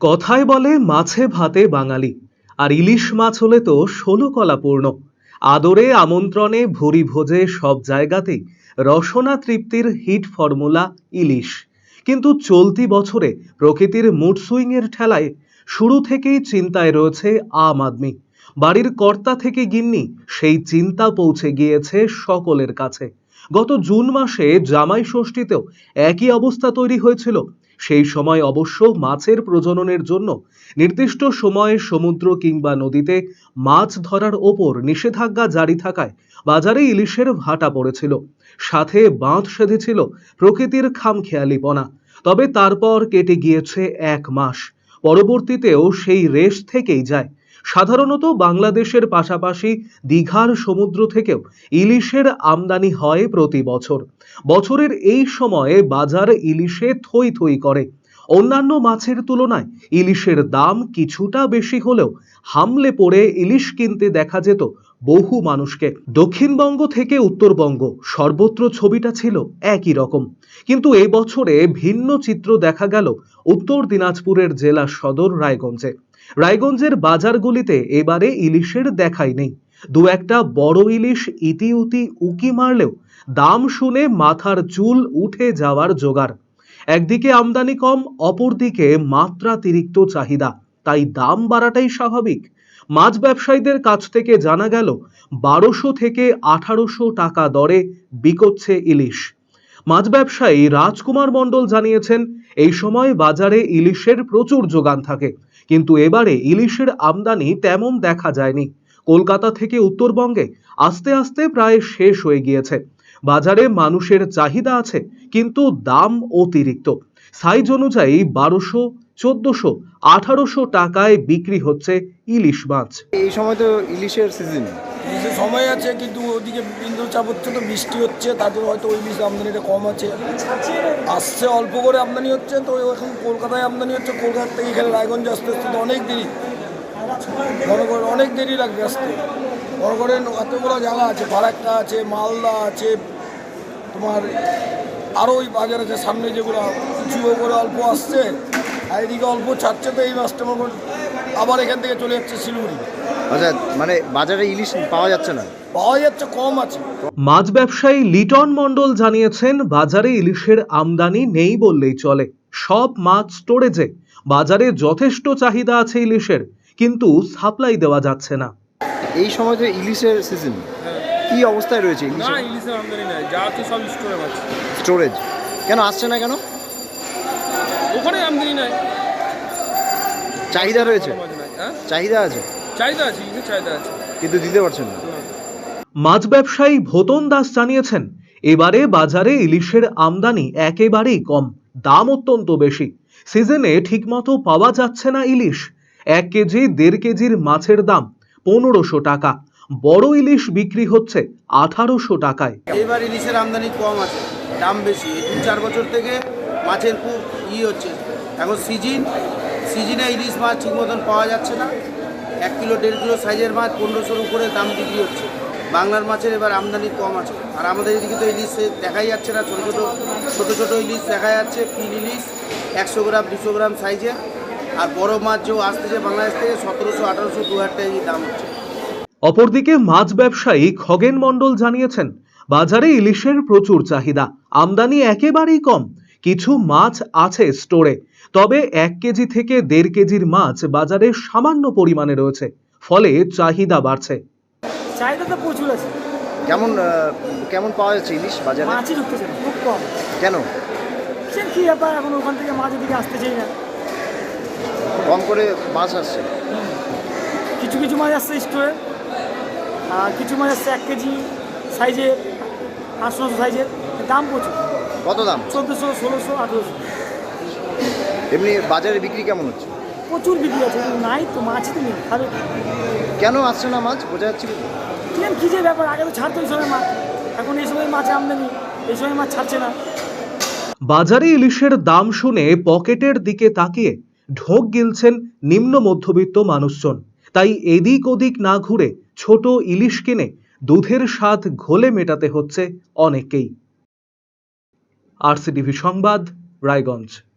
কথায় বলে মাছে ভাতে বাঙালি, আর ইলিশ মাছ হলে তো ষোলো কলা পূর্ণ। আদরে, আমন্ত্রণে, ভুরি ভোজে সব জায়গাতেই রসনা তৃপ্তির হিট ফর্মুলা ইলিশ। কিন্তু চলতি বছরে প্রকৃতির মুড সুইংয়ের ঠেলায় শুরু থেকেই চিন্তায় রয়েছে আম আদমি। বাড়ির কর্তা থেকে গিন্নি, সেই চিন্তা পৌঁছে গিয়েছে সকলের কাছে। গত জুন মাসে জামাই ষষ্ঠীতেও একই অবস্থা তৈরি হয়েছিল সেই সময় অবশ্য মাছের প্রজননের জন্য নির্দিষ্ট সময়ে সমুদ্র কিংবা নদীতে মাছ ধরার ওপর নিষেধাজ্ঞা জারি থাকায় বাজারে ইলিশের ভাটা পড়েছিল। সাথে বাঁধ সেধেছিল প্রকৃতির খামখেয়ালিপনা। তবে তারপর কেটে গিয়েছে এক মাস। পরবর্তীতেও সেই রেশ থেকেই যায়। সাধারণত বাংলাদেশের পাশাপাশি দীঘার সমুদ্র থেকেও ইলিশের আমদানি হয় প্রতি বছর। বছরের এই সময়ে বাজার ইলিশে থই থই করে। অন্যান্য মাছের তুলনায় ইলিশের দাম কিছুটা বেশি হলেও হামলে পড়ে ইলিশ কিনতে দেখা যেত বহু মানুষকে। দক্ষিণবঙ্গ থেকে উত্তরবঙ্গ সর্বত্র ছবিটা ছিল একই রকম। কিন্তু এ বছরে ভিন্ন চিত্র দেখা গেল উত্তর দিনাজপুরের জেলা সদর রায়গঞ্জে। রায়গঞ্জের বাজারগুলিতে এবারে ইলিশের দেখাই নেই। দু একটা বড় ইলিশ ইতি উতি উকি মারলেও দাম শুনে মাথার চুল উঠে যাওয়ার জোগাড়। একদিকে আমদানি কম, অপরদিকে মাত্রাতিরিক্ত চাহিদা। তাই দাম বাড়াটাই স্বাভাবিক। মাছ ব্যবসায়ীদের কাছ থেকে জানা গেল, বারোশো থেকে আঠারোশো টাকা দরে বিকোচ্ছে ইলিশ। মাছ ব্যবসায়ী রাজকুমার মণ্ডল জানিয়েছেন, এই সময় বাজারে ইলিশের প্রচুর যোগান থাকে। কিন্তু এবারে ইলিশের আমদানি তেমন দেখা যায়নি। কলকাতা থেকে উত্তরবঙ্গে আস্তে আস্তে প্রায় শেষ হয়ে গিয়েছে। বাজারে মানুষের চাহিদা আছে, কিন্তু দাম অতিরিক্ত। সাইজ অনুযায়ী বারোশো, চোদ্দশো, আঠারোশো টাকায় বিক্রি হচ্ছে ইলিশ মাছ। এই সময় তো ইলিশের সিজন ইলিশের সময় আছে, কিন্তু ওদিকে ইন্দ্রচাপ হচ্ছে তো, বৃষ্টি হচ্ছে জন্য হয়তো ওই ইলিশ আমদানিটা কম আছে। আসছে অল্প করে আমদানি হচ্ছে, তো এখন কলকাতায় আমদানি হচ্ছে, কলকাতা থেকে এখানে রায়গঞ্জ আসতে আসতে তো অনেক দেরি। মনে অনেক দেরি লাগবে আসতে। মনে করেন এতগুলো জায়গা আছে ফারাক্কা আছে, মালদা আছে, তোমার আরও ওই বাজার আছে, সামনে যেগুলো কিছু করে অল্প আসছে, আর এদিকে অল্প ছাড়ছে, তো এই মাছটা আবার এখান থেকে চলে যাচ্ছে শিলিগুড়ি। আচ্ছা মানে বাজারে ইলিশ পাওয়া যাচ্ছে না? পাওয়া যাচ্ছে কম আছে। মাছ ব্যবসায়ী লিটন মণ্ডল জানিয়েছেন বাজারে ইলিশের আমদানি নেই বললেই চলে। সব মাছ স্টোরেজে। বাজারে যথেষ্ট চাহিদা আছে ইলিশের কিন্তু সাপ্লাই দেওয়া যাচ্ছে না। এই সময় তো ইলিশের সিজন কি অবস্থায় রয়েছে না ইলিশের? ইলিশের আমদানি নাই যা আছে সব স্টোরে আছে। স্টোরেজ। কেন আসছে না কেন? ওখানে আমদানি নাই। চাহিদা রয়েছে? হ্যাঁ? চাহিদা আছে? চাহিদা আছে ইলিশের চাহিদা আছে? কিন্তু দিতে পারছেন না। মাছ ব্যবসায়ী ভোতন দাস জানিয়েছেন এবারে বাজারে ইলিশের আমদানি একেবারেই কম দাম অত্যন্ত বেশি। সিজনে ঠিকমতো পাওয়া যাচ্ছে না ইলিশ এক কেজি দেড় কেজির মাছের দাম পনেরোশো টাকা বড় ইলিশ বিক্রি হচ্ছে আঠারোশো টাকায়। এবার ইলিশের আমদানি কম আছে দাম বেশি দু চার বছর থেকে মাছের খুব ই হচ্ছে। এখন সিজন সিজনে ইলিশ মাছ ঠিক মতন পাওয়া যাচ্ছে না এক কিলো, দেড় কিলো সাইজের মাছ পনেরোশোর উপরে দাম বিক্রি হচ্ছে। বাংলার মাছের এবার আমদানি কম আছে। আর আমাদের এদিকে তো ইলিশ দেখাই যাচ্ছে না, ছোটো ছোটো ছোটো ছোটো ইলিশ দেখা যাচ্ছে পিল ইলিশ, একশো গ্রাম, দুশো গ্রাম সাইজের আর বড় মাছ যেও আসতেছে বাংলাদেশ থেকে সতেরোশো, আঠারোশো, দু হাজার টাকা দাম হচ্ছে। অপরদিকে মাছ ব্যবসায়ী খগেন মণ্ডল জানিয়েছেন, বাজারে ইলিশের প্রচুর চাহিদা, আমদানি একেবারেই কম। কিছু মাছ আছে স্টোরে তবে এক কেজি থেকে দেড় কেজির মাছ বাজারে সামান্য পরিমাণে রয়েছে ফলে চাহিদা বাড়ছে। চাহিদা তো প্রচুর আছে। কেমন কেমন পাওয়া যাচ্ছে ইলিশ বাজারে? মাছই ঢুকতেছে খুব কম। কেন? সে কী ব্যাপার এখন ওখান থেকে মাছ এদিকে আসতে চাই না। কম করে মাছ আসছে। কিছু কিছু মাছ আসছে স্টোরে আর কিছু মাছ আসছে এক কেজি সাইজের আটশো সাইজের দাম প্রচুর। কত দাম? চোদ্দোশো ষোলোশো আঠেরোশো। এমনি বাজারে বিক্রি কেমন হচ্ছে? প্রচুর বিক্রি আছে নাই তো মাছই তো নেই কেন আসছে না মাছ? বোঝা যাচ্ছে কি? কি যে ব্যাপার আগে তো ছাড়তো এই সময় মাছ এখন এই সময় মাছ আমদানি এই সময় মাছ ছাড়ছে না। বাজারে ইলিশের দাম শুনে পকেটের দিকে তাকিয়ে ঢোক গিলছেন নিম্ন মধ্যবিত্ত মানুষজন। তাই এদিক ওদিক না ঘুরে ছোট ইলিশ কিনে দুধের স্বাদ ঘোলে মেটাতে হচ্ছে অনেককেই আরসিটিভি সংবাদ রায়গঞ্জ।